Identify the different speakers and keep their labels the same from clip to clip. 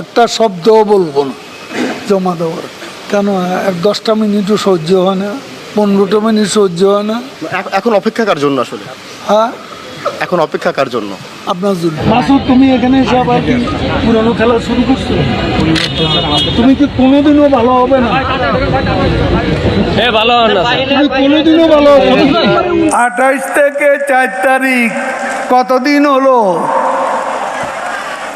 Speaker 1: একটা শব্দও বলব না জমা দেওয়ার। কেন এক দশটা মিনিটও সহ্য হয় না পনেরোটা মিনিট সহ্য হয় না।
Speaker 2: এখন অপেক্ষা কার জন্য আসলে?
Speaker 1: হ্যাঁ?
Speaker 2: এখন অপেক্ষা কার জন্য?
Speaker 1: আপনার জন্য। মাসুদ তুমি এখানে এসে আবার কি পুরানো খেলা শুরু করছ? তুমি কি কোনোদিনও ভালো হবে না? ভালো হবে না তুমি কোনোদিনও ভালো হবে না?
Speaker 3: আঠাইশ থেকে চার তারিখ কতদিন হলো?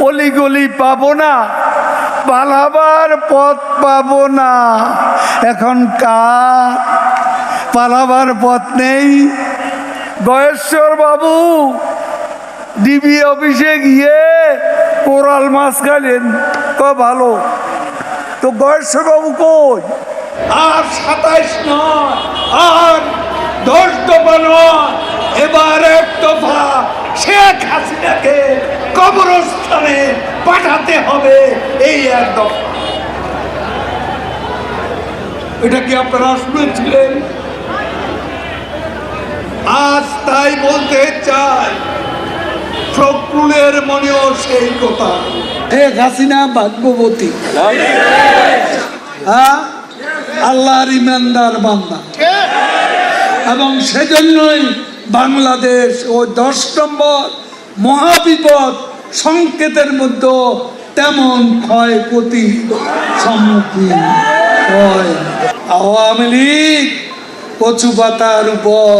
Speaker 3: অলিগলি পাবো না, পালাবার পথ পাবো না। এখন কার? পালাবার পথ নেই। গয়েশ্বর বাবু, ডিবি অফিসে গিয়ে কোরাল মাছ খাইলেন। ক ভালো। তো গয়েশ্বর বাবু কই? আর সাতাইশ নয়, আর দশ দফা এবার এক দফা। শেখ হাসিনাকে কবরস্থানে পাঠাতে হবে এই এক দফা এটা কি আপনারা শুনেছিলেন? আজ তাই বলতে চাই ফখরুলের মনেও সেই কথা।
Speaker 1: শেখ হাসিনা ভাগ্যবতী। হ্যাঁ? আল্লাহর ইমানদার বান্দা। এবং সেজন্যই বাংলাদেশ ও দশ নম্বর মহাবিপদ সংকেতের মধ্যে তেমন ক্ষয়ক্ষতি সম্মুখীন হয়। আওয়ামী লীগ কচু পাতার উপর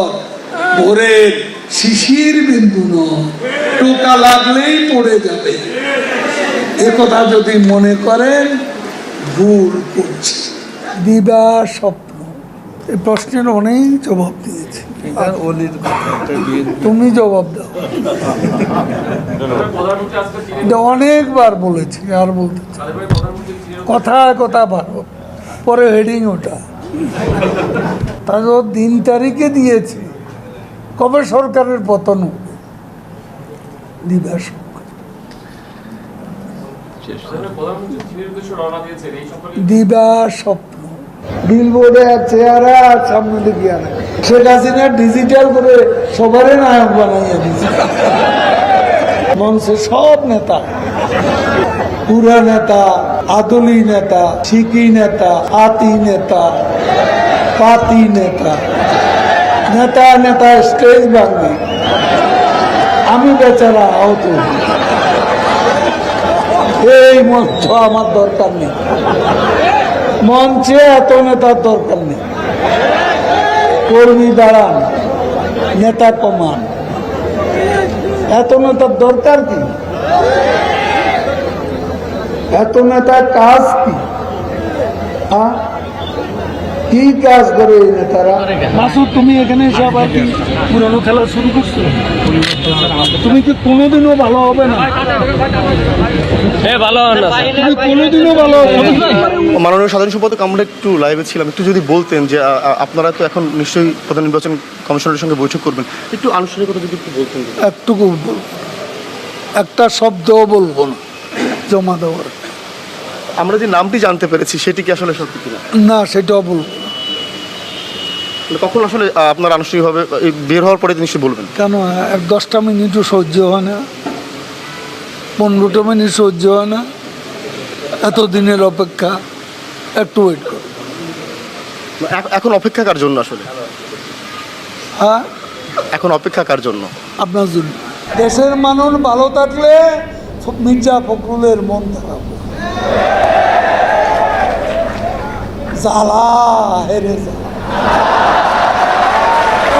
Speaker 1: ভোরের শিশির বিন্দু নয়। টোকা লাগলেই পড়ে যাবে। একথা যদি মনে করেন, ভুল করছে। দিবা স্বপ্ন এই প্রশ্নের অনেক জবাব দিয়েছি। তুমি জবাব দাও। এটা অনেকবার বলেছি আর বলতে। কথায় কথা ভালো পরে হেডিং ওটা। তারপর দিন তারিখে দিয়েছে। কবে সরকারের পতন হবে? দিবা স্বপ্ন
Speaker 4: প্রধানমন্ত্রী চীনের উদ্দেশ্যে রওনা দিয়েছেন এই সম্পর্কে
Speaker 1: দিবা স্বপ্ন ডিজিটাল করে সবারই নায়ক সব নেতা। পুরা নেতা, আদলি নেতা শিকি নেতা, আতি নেতা, পাতি নেতা। নেতা নেতা স্টেজ ভাঙবি আমি বেচারা আহত। এই মঞ্চ আমার দরকার নেই। মঞ্চে এত নেতার দরকার নেই। কর্মী দাঁড়ান, নেতা কমান। এত নেতার দরকার কি? এত নেতার কাজ কি? হ্যাঁ? কি কাজ করে এই নেতারা? মাসুদ তুমি এখানে এসে আবার কি পুরনো খেলা শুরু করছ? তুমি কি কোনোদিনও ভালো হবে না? তুমি কোনোদিনও ভালো হবে না।
Speaker 2: মাননীয় সাধারণ সম্পাদক আমরা একটু লাইভে ছিলাম। একটু যদি বলতেন যে আপনারা তো এখন নিশ্চয়ই প্রধান নির্বাচন কমিশনের সঙ্গে বৈঠক করবেন। একটু আনুষ্ঠানিকতা যদি একটু বলতেন।
Speaker 1: একটুকু বলব একটা শব্দও বলব না জমা দেওয়ার।
Speaker 2: আমরা যে নামটি জানতে পেরেছি সেটি কি আসলে সত্যি কিনা?
Speaker 1: না সেটাও বলব না।
Speaker 2: কখন আসলে আপনার আনুষ্ঠানিকভাবে বের হওয়ার পরে নিশ্চয়ই বলবেন?
Speaker 1: কেন এক দশটা মিনিটও সহ্য হয় না পনেরোটা মিনিট সহ্য হয় না এত দিনের অপেক্ষা একটু ওয়েট করো।
Speaker 2: এখ- এখন অপেক্ষা কার জন্য আসলে?
Speaker 1: হ্যাঁ?
Speaker 2: এখন অপেক্ষা কার জন্য?
Speaker 1: আপনার জন্য। দেশের মানুষ ভালো থাকলে মির্জা ফখরুলের মন খারাপ। জ্বালা হেরে জ্বালা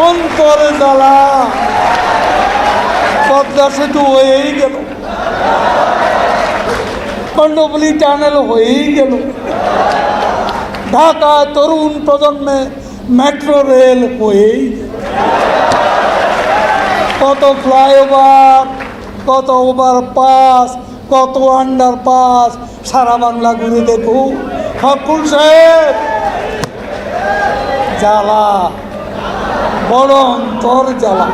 Speaker 1: অন্তরে জ্বালা। পদ্মা সেতু হয়েই গেল। কণ্ডবলি টানেল হয়েই গেল। ঢাকা তরুণ প্রজন্মে মেট্রো রেল হয়েই কত ফ্লাইওভার কত ওভার পাস কত আন্ডার পাস সারা বাংলা ঘুরে দেখুন। ফকুল সাহেব। জ্বালা। বড় অন্তর জ্বালা।